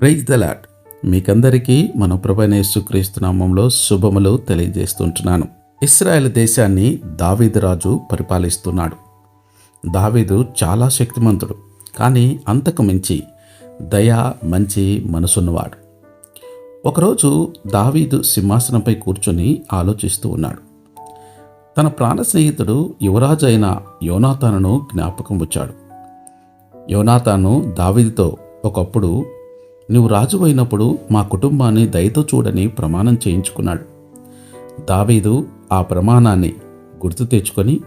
Praise the lord మీకందరికీ మన ప్రభనేసుక్రీస్తు నామంలో శుభములు తెలియజేస్తుంటున్నాను. ఇస్రాయెల్ దేశాన్ని దావీదు రాజు పరిపాలిస్తున్నాడు. దావీదు చాలా శక్తిమంతుడు కానీ అంతకు మించి దయా మంచి మనసున్నవాడు. ఒకరోజు దావీదు సింహాసనంపై కూర్చొని ఆలోచిస్తూ ఉన్నాడు. తన ప్రాణ స్నేహితుడు యువరాజు అయిన యోనాతానును జ్ఞాపకం వచ్చాడు. యోనాతాను దావీదుతో ఒకప్పుడు నువ్వు రాజు అయినప్పుడు మా కుటుంబాన్ని దయతో చూడని ప్రమాణం చేయించుకున్నాడు. దావీదు ఆ ప్రమాణాన్ని గుర్తు తెచ్చుకొని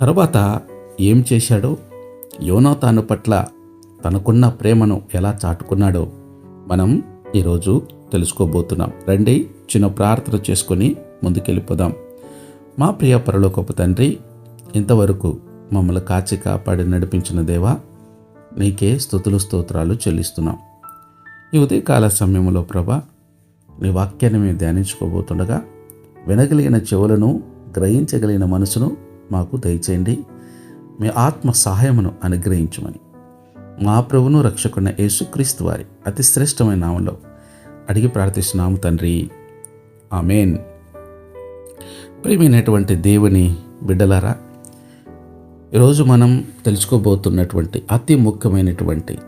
తర్వాత ఏం చేశాడో? యోనాతాను పట్ల తనకున్న ప్రేమను ఎలా చాటుకున్నాడో మనం ఈరోజు తెలుసుకోబోతున్నాం. రండి చిన్న ప్రార్థన చేసుకొని ముందుకెళ్ళిపోదాం. మా ప్రియ పరలోకపు తండ్రి ఇంతవరకు మమ్మల్ని కాచి కాపాడి నడిపించిన దేవా నీకే స్థుతులు స్తోత్రాలు చెల్లిస్తున్నాం. ఈ ఉదయకాల సమయంలో ప్రభా నీ వాక్యాన్ని మేము ధ్యానించుకోబోతుండగా వినగలిగిన చెవులను గ్రహించగలిగిన మనసును మాకు దయచేయండి. మీ ఆత్మ సహాయమును అనుగ్రహించమని. మా ప్రభును రక్షకున్న యేసుక్రీస్తు వారి అతి శ్రేష్టమైన నామంలో అడిగి ప్రార్థిస్తున్నాము తండ్రి. ఆమెన్. ప్రేమైనటువంటి దేవుని బిడ్డలారా ఈరోజు మనం తెలుసుకోబోతున్నటువంటి అతి ముఖ్యమైనటువంటి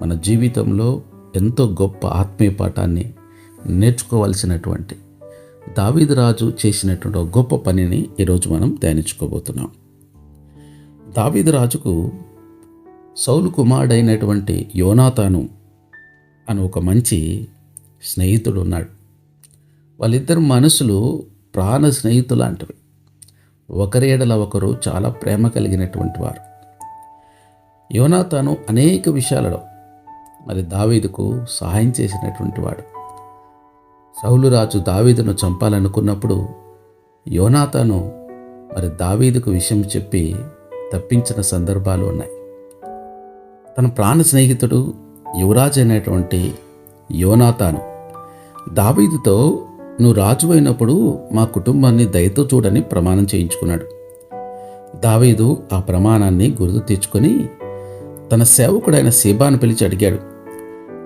మన జీవితంలో ఎంతో గొప్ప ఆత్మీయ పాఠాన్ని నేర్చుకోవాల్సినటువంటి దావీదరాజు చేసినటువంటి ఒక గొప్ప పనిని ఈరోజు మనం ధ్యానించుకోబోతున్నాం. దావీదరాజుకు సౌలు కుమారుడైనటువంటి యోనాతాను అని ఒక మంచి స్నేహితుడు ఉన్నాడు. వాళ్ళిద్దరు మనసులు ప్రాణ స్నేహితులాంటివి. ఒకరి ఎడల ఒకరు చాలా ప్రేమ కలిగినటువంటి వారు. యోనాతాను అనేక విషయాలలో మరి దావీదుకు సహాయం చేసినటువంటి వాడు. సౌలురాజు దావీదును చంపాలనుకున్నప్పుడు యోనాతాను మరి దావీదుకు విషయం చెప్పి తప్పించిన సందర్భాలు ఉన్నాయి. తన ప్రాణ స్నేహితుడు యువరాజు అనేటువంటి యోనాతాను దావీదుతో నువ్వు రాజు అయినప్పుడు మా కుటుంబాన్ని దయతో చూడని ప్రమాణం చేయించుకున్నాడు. దావీదు ఆ ప్రమాణాన్ని గుర్తు తెచ్చుకొని తన సేవకుడైన సీబాను పిలిచి అడిగాడు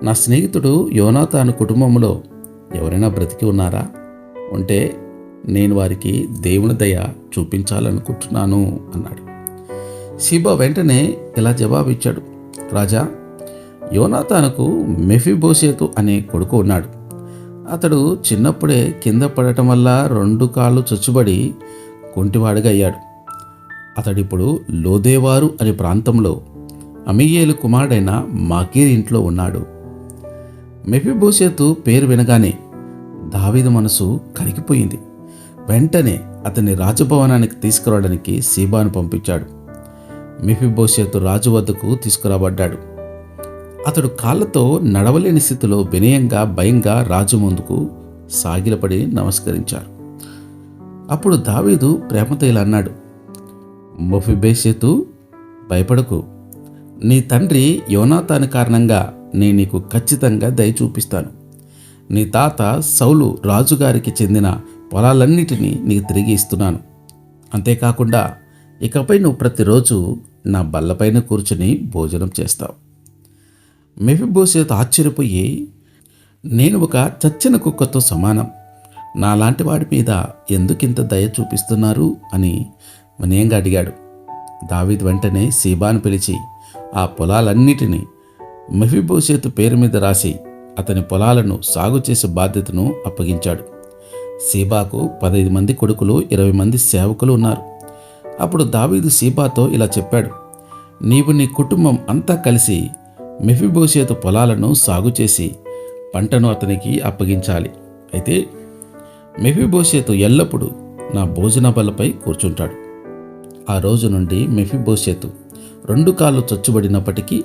నా స్నేహితుడు యోనాతాను కుటుంబంలో ఎవరైనా బ్రతికి ఉన్నారా? ఉంటే నేను వారికి దేవుని దయ చూపించాలనుకుంటున్నాను అన్నాడు. సీబా వెంటనే ఇలా జవాబిచ్చాడు రాజా యోనాతానుకు మెఫిబోసేతు అనే కొడుకు ఉన్నాడు. అతడు చిన్నప్పుడే కింద పడటం వల్ల రెండు కాళ్ళు చొచ్చుబడి కొంటివాడిగా అయ్యాడు. అతడిప్పుడు లోదేవారు అనే ప్రాంతంలో అమియేలు కుమారుడైన మాకీర్ ఇంట్లో ఉన్నాడు. మెఫిబోసేతు పేరు వినగానే దావీదు మనసు కరిగిపోయింది. వెంటనే అతన్ని రాజభవనానికి తీసుకురావడానికి సీబాను పంపించాడు. మెఫిబోసేతు రాజు వద్దకు తీసుకురాబడ్డాడు. అతడు కాళ్ళతో నడవలేని స్థితిలో వినయంగా భయంగా రాజు ముందుకు సాగిలపడి నమస్కరించారు. అప్పుడు దావీదు ప్రేమతో ఇలా అన్నాడు మొఫిబేసేతు భయపడకు. నీ తండ్రి యోనాతాని కారణంగా నేను నీకు ఖచ్చితంగా దయ చూపిస్తాను. నీ తాత సౌలు రాజుగారికి చెందిన పొలాలన్నిటినీ నీకు తిరిగి ఇస్తున్నాను. అంతేకాకుండా ఇకపై నువ్వు ప్రతిరోజు నా బల్లపైన కూర్చుని భోజనం చేస్తావు. మెఫిబోసేతు ఆశ్చర్యపోయి నేను ఒక చచ్చిన కుక్కతో సమానం. నాలాంటి వాడి మీద ఎందుకింత దయ చూపిస్తున్నారు? అని వినయంగా అడిగాడు. దావీద్ వెంటనే సీబాను పిలిచి ఆ పొలాలన్నిటినీ మెఫిబోసేతు పేరు మీద రాసి అతని పొలాలను సాగు చేసే బాధ్యతను అప్పగించాడు. సీబాకు పదహైదు మంది కొడుకులు ఇరవై మంది సేవకులు ఉన్నారు. అప్పుడు దావీదు సీబాతో ఇలా చెప్పాడు నీవు నీ కుటుంబం అంతా కలిసి మెఫిబోషేతు పొలాలను సాగు చేసి పంటను అతనికి అప్పగించాలి. అయితే మెఫిబోషేతు ఎల్లప్పుడూ నా భోజన బలపై కూర్చుంటాడు. ఆ రోజు నుండి మెఫిబోషేతు రెండు కాళ్ళు చచ్చుబడినప్పటికీ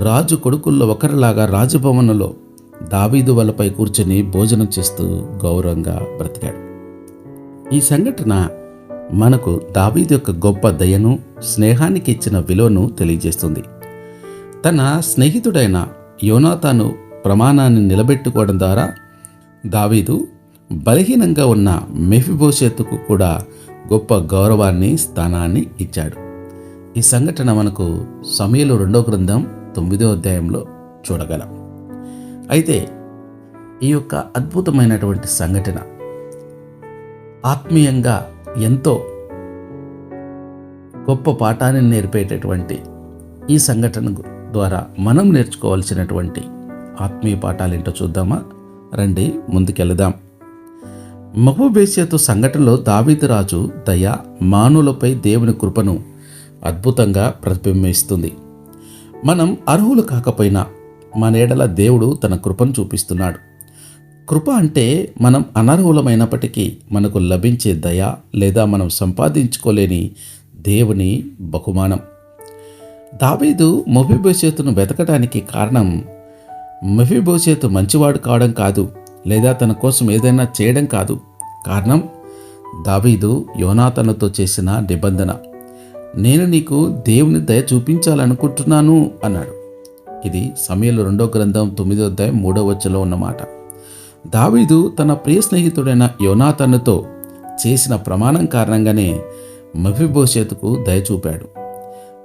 రాజు కొడుకుల్లో ఒకరిలాగా రాజభవనంలో దావీదు వలపై కూర్చొని భోజనం చేస్తూ గౌరవంగా బ్రతికాడు. ఈ సంఘటన మనకు దావీదు యొక్క గొప్ప దయను స్నేహానికి ఇచ్చిన విలువను తెలియజేస్తుంది. తన స్నేహితుడైన యోనాతాను ప్రమాణాన్ని నిలబెట్టుకోవడం ద్వారా దావీదు బలహీనంగా ఉన్న మెఫిబోషెత్తుకు కూడా గొప్ప గౌరవాన్ని స్థానాన్ని ఇచ్చాడు. ఈ సంఘటన మనకు సమయంలో రెండో గ్రంథం తొమ్మిదో అధ్యాయంలో చూడగలం. అయితే ఈ యొక్క అద్భుతమైనటువంటి సంఘటన ఆత్మీయంగా ఎంతో గొప్ప పాఠాన్ని నేర్పేటటువంటి ఈ సంఘటన ద్వారా మనం నేర్చుకోవాల్సినటువంటి ఆత్మీయ పాఠాలు ఏంటో చూద్దామా? రండి ముందుకెళదాం. మహబూబేసియతు సంఘటనలో దావీదరాజు దయ మానులపై దేవుని కృపను అద్భుతంగా ప్రతిబింబిస్తుంది. మనం అర్హులు కాకపోయినా మన ఏడల దేవుడు తన కృపను చూపిస్తున్నాడు. కృప అంటే మనం అనర్హులమైనప్పటికీ మనకు లభించే దయ లేదా మనం సంపాదించుకోలేని దేవుని బహుమానం. దావీదు మొఫిబోసేతును వెతకడానికి కారణం మొఫిబోసేతు మంచివాడు కావడం కాదు లేదా తన కోసం ఏదైనా చేయడం కాదు. కారణం దావీదు యోనాతనతో చేసిన నిబంధన. నేను నీకు దేవుని దయ చూపించాలనుకుంటున్నాను అన్నాడు. ఇది సమయంలో రెండో గ్రంథం తొమ్మిదో అధ్యాయం మూడో వచ్చలో ఉన్నమాట దావీదు తన ప్రియ స్నేహితుడైన యోనాతన్నుతో చేసిన ప్రమాణం కారణంగానే మఫిబోషేతుకు దయ చూపాడు.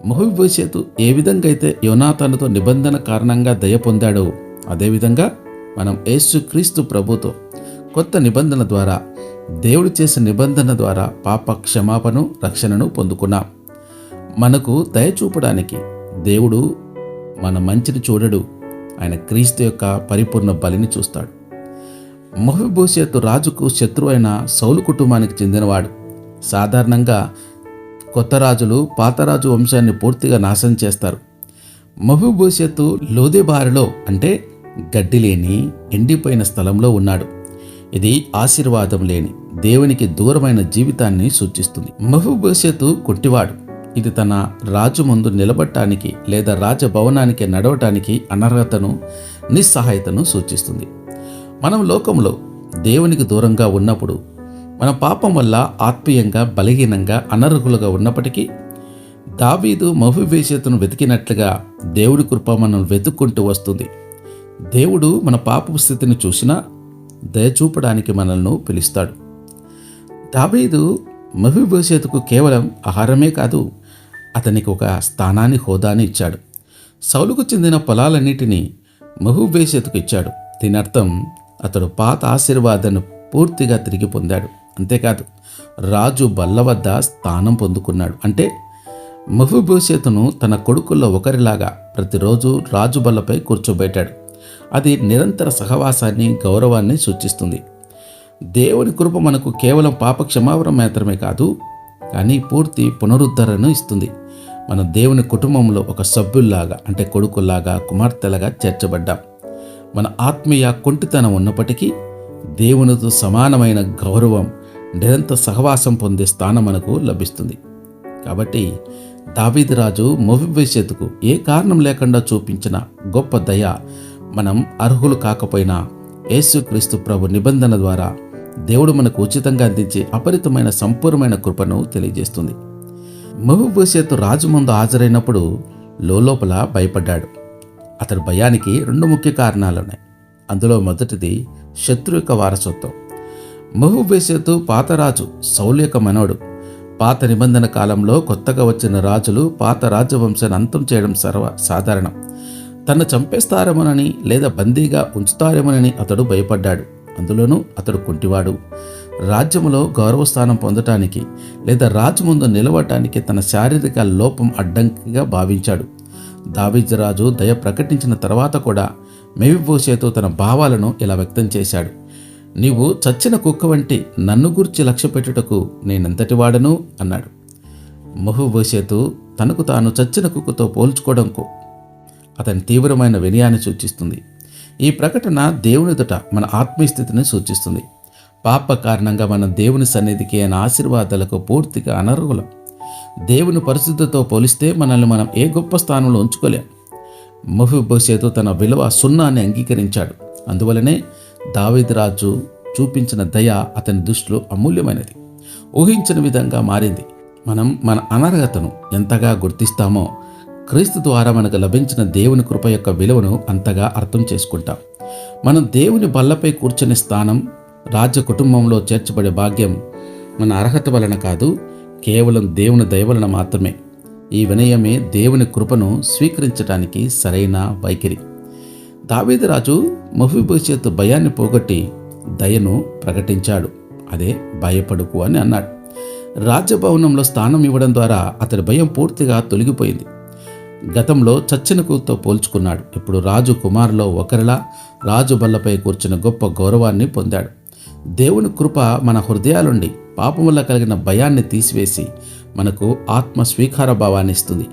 మహబూబోషేతు ఏ విధంగా అయితే యోనాతనుతో నిబంధన కారణంగా దయ పొందాడో అదేవిధంగా మనం యేసుక్రీస్తు ప్రభుతో కొత్త నిబంధన ద్వారా దేవుడు చేసిన నిబంధన ద్వారా పాప క్షమాపణను రక్షణను పొందుకున్నాం. మనకు దయ చూపడానికి దేవుడు మన మంచిని చూడడు. ఆయన క్రీస్తు యొక్క పరిపూర్ణ బలిని చూస్తాడు. మొహబోషేతు రాజుకు శత్రువు అయిన సౌలు కుటుంబానికి చెందినవాడు. సాధారణంగా కొత్త రాజులు పాతరాజు వంశాన్ని పూర్తిగా నాశనం చేస్తారు. మహుభూషత్తు లోదెబారిలో అంటే గడ్డి లేని ఎండిపోయిన స్థలంలో ఉన్నాడు. ఇది ఆశీర్వాదం లేని దేవునికి దూరమైన జీవితాన్ని సూచిస్తుంది. మహుభూషత్తు కొట్టివాడు. ఇది తన రాజు ముందు నిలబడటానికి లేదా రాజభవనానికి నడవటానికి అనర్హతను నిస్సహాయతను సూచిస్తుంది. మనం లోకంలో దేవునికి దూరంగా ఉన్నప్పుడు మన పాపం వల్ల ఆత్మీయంగా బలహీనంగా అనర్హులుగా ఉన్నప్పటికీ దావీదు మహువేషతను వెతికినట్లుగా దేవుడి కృప మనం వెతుక్కుంటూ వస్తుంది. దేవుడు మన పాపపు స్థితిని చూసినా దయచూపడానికి మనల్ని పిలుస్తాడు. దావీదు మహుభవిష్యత్తుకు కేవలం ఆహారమే కాదు అతనికి ఒక స్థానాన్ని హోదాని ఇచ్చాడు. సౌలుకు చెందిన పొలాలన్నిటినీ మహుభవిష్యత్తుకు ఇచ్చాడు. దీని అర్థం అతడు పాత ఆశీర్వాదాన్ని పూర్తిగా తిరిగి పొందాడు. అంతేకాదు రాజు బల్ల వద్ద స్థానం పొందుకున్నాడు. అంటే మహుభవిష్యత్తును తన కొడుకుల్లో ఒకరిలాగా ప్రతిరోజు రాజు బల్లపై కూర్చోబెట్టాడు. అది నిరంతర సహవాసాన్ని గౌరవాన్ని సూచిస్తుంది. దేవుని కృప మనకు కేవలం పాప క్షమాపణ మాత్రమే కాదు కానీ పూర్తి పునరుద్ధరణను ఇస్తుంది. మన దేవుని కుటుంబంలో ఒక సభ్యుల్లాగా అంటే కొడుకుల్లాగా కుమార్తెలాగా చేర్చబడ్డాం. మన ఆత్మీయ కొంటితనం ఉన్నప్పటికీ దేవునితో సమానమైన గౌరవం నిరంతర సహవాసం పొందే స్థానం మనకు లభిస్తుంది. కాబట్టి దావీదిరాజు రాజు ఏ కారణం లేకుండా చూపించిన గొప్ప దయ మనం అర్హులు కాకపోయినా యేసుక్రీస్తు ప్రభు నిబంధన ద్వారా దేవుడు మనకు ఉచితంగా అందించే అపరితమైన సంపూర్ణమైన కృపను తెలియజేస్తుంది. మహబూషేతు రాజు ముందు హాజరైనప్పుడు లోపల భయపడ్డాడు. అతడి భయానికి రెండు ముఖ్య కారణాలున్నాయి. అందులో మొదటిది శత్రు యొక్క వారసత్వం. మహబూబేషేతు పాతరాజు సౌలు యొక్క మనవడు పాత నిబంధన కాలంలో కొత్తగా వచ్చిన రాజులు పాత రాజవంశాన్ని అంతం చేయడం సర్వ సాధారణం. తను చంపేస్తారేమోనని లేదా బందీగా ఉంచుతారేమోనని అతడు భయపడ్డాడు. అందులోనూ అతడు కుంటివాడు. రాజ్యంలో గౌరవస్థానం పొందటానికి లేదా రాజు ముందు నిలవటానికి తన శారీరక లోపం అడ్డంకిగా భావించాడు. దావిజరాజు దయ ప్రకటించిన తర్వాత కూడా మెవిబోసేతో తన భావాలను ఇలా వ్యక్తం చేశాడు. నీవు చచ్చిన కుక్క వంటి నన్ను గూర్చి లక్ష్య పెట్టుటకు నేనెంతటి వాడను? అన్నాడు. మహుబోసేతు తనకు తాను చచ్చిన కుక్కతో పోల్చుకోవడంకు అతని తీవ్రమైన వినయాన్ని సూచిస్తుంది. ఈ ప్రకటన దేవునిదుట మన ఆత్మీయస్థితిని సూచిస్తుంది. పాప కారణంగా మన దేవుని సన్నిధికి అయిన ఆశీర్వాదాలకు పూర్తిగా అనర్హులం. దేవుని పరిస్థితితో పోలిస్తే మనల్ని మనం ఏ గొప్ప స్థానంలో ఉంచుకోలేం. మహుబోసేతు తన విలువ సున్నాని అంగీకరించాడు. అందువలనే దావేదిరాజు చూపించిన దయ అతని దృష్టిలో అమూల్యమైనది. ఊహించిన విధంగా మారింది. మనం మన అనర్హతను ఎంతగా గుర్తిస్తామో క్రీస్తు ద్వారా మనకు లభించిన దేవుని కృప యొక్క విలువను అంతగా అర్థం చేసుకుంటాం. మనం దేవుని బల్లపై కూర్చునే స్థానం రాజ్య కుటుంబంలో చేర్చబడే భాగ్యం మన అర్హత వలన కాదు కేవలం దేవుని దయవలన మాత్రమే. ఈ వినయమే దేవుని కృపను స్వీకరించడానికి సరైన వైఖరి. దావీదు రాజు భయాన్ని పోగొట్టి దయను ప్రకటించాడు. అదే భయపడుకు అని అన్నాడు. రాజ్యభవనంలో స్థానం ఇవ్వడం ద్వారా అతడి భయం పూర్తిగా తొలగిపోయింది. గతంలో చచ్చిన కూతుతో పోల్చుకున్నాడు. ఇప్పుడు రాజు కుమారులో ఒకరిలా రాజు బల్లపై కూర్చున్న గొప్ప గౌరవాన్ని పొందాడు. దేవుని కృప మన హృదయాలుండి పాపం వల్ల కలిగిన భయాన్ని తీసివేసి మనకు ఆత్మ స్వీకార భావాన్ని ఇస్తుంది.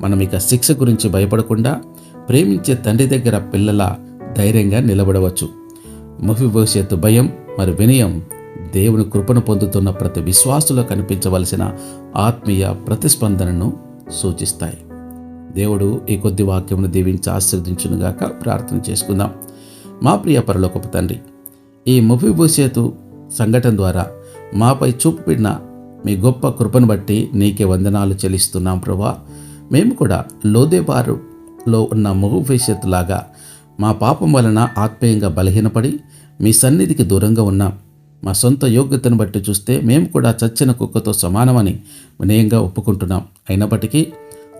మనం ఇక శిక్ష గురించి భయపడకుండా ప్రేమించే తండ్రి దగ్గర పిల్లల ధైర్యంగా నిలబడవచ్చు. ముఖి భవిష్యత్తు భయం మరి వినయం దేవుని కృపను పొందుతున్న ప్రతి విశ్వాసులో కనిపించవలసిన ఆత్మీయ ప్రతిస్పందనను సూచిస్తాయి. దేవుడు ఈ కొద్ది వాక్యమును దీవించి ఆశీర్వదించునుగాక ప్రార్థన చేసుకుందాం. మా ప్రియ పరలోకపు తండ్రి ఈ ముఫిభూసేతు సంఘటన ద్వారా మాపై చూపిన మీ గొప్ప కృపను బట్టి నీకే వందనాలు చెల్లిస్తున్నాం ప్రభా. మేము కూడా లో ఉన్న ముహుభవిష్యత్తు లాగా మా పాపం వలన ఆత్మీయంగా బలహీనపడి మీ సన్నిధికి దూరంగా ఉన్నాం మా సొంత యోగ్యతను బట్టి చూస్తే మేము కూడా చచ్చిన కుక్కతో సమానమని వినయంగా ఒప్పుకుంటున్నాం. అయినప్పటికీ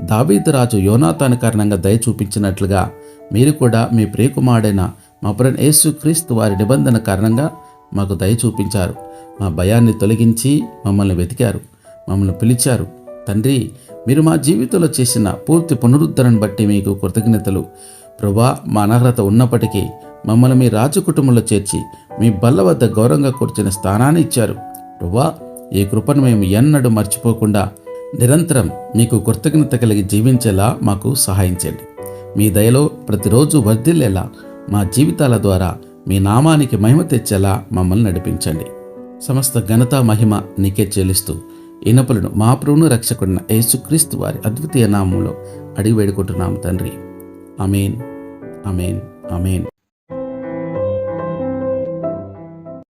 దావీదరాజు రాజు కారణంగా దయ చూపించినట్లుగా మీరు కూడా మీ ప్రియకుమారుడైన మా పురన్ యేసుక్రీస్తు వారి నిబంధన కారణంగా మాకు దయ చూపించారు. మా భయాన్ని తొలగించి మమ్మల్ని వెతికారు. మమ్మల్ని పిలిచారు. తండ్రి మీరు మా జీవితంలో చేసిన పూర్తి పునరుద్ధరణ బట్టి మీకు కృతజ్ఞతలు. ప్రభా మా అనర్హత ఉన్నప్పటికీ మమ్మల్ని మీ రాజు కుటుంబంలో చేర్చి మీ బల్ల వద్ద గౌరవంగా కూర్చున్న స్థానాన్ని ఇచ్చారు. ప్రభా ఈ కృపను మేము ఎన్నడూ మర్చిపోకుండా నిరంతరం మీకు కృతజ్ఞత కలిగి జీవించేలా మాకు సహాయించండి మీ దయలో ప్రతిరోజు వర్ధిల్లేలా మా జీవితాల ద్వారా మీ నామానికి మహిమ తెచ్చేలా మమ్మల్ని నడిపించండి. సమస్త ఘనత మహిమ నీకే చెల్లిస్తూ ఇనపలను మా ప్రభును రక్షకుడిన యేసుక్రీస్తు వారి అద్వితీయ నామంలో అడిగి వేడుకుంటున్నాము తండ్రి. అమేన్ అమేన్ అమేన్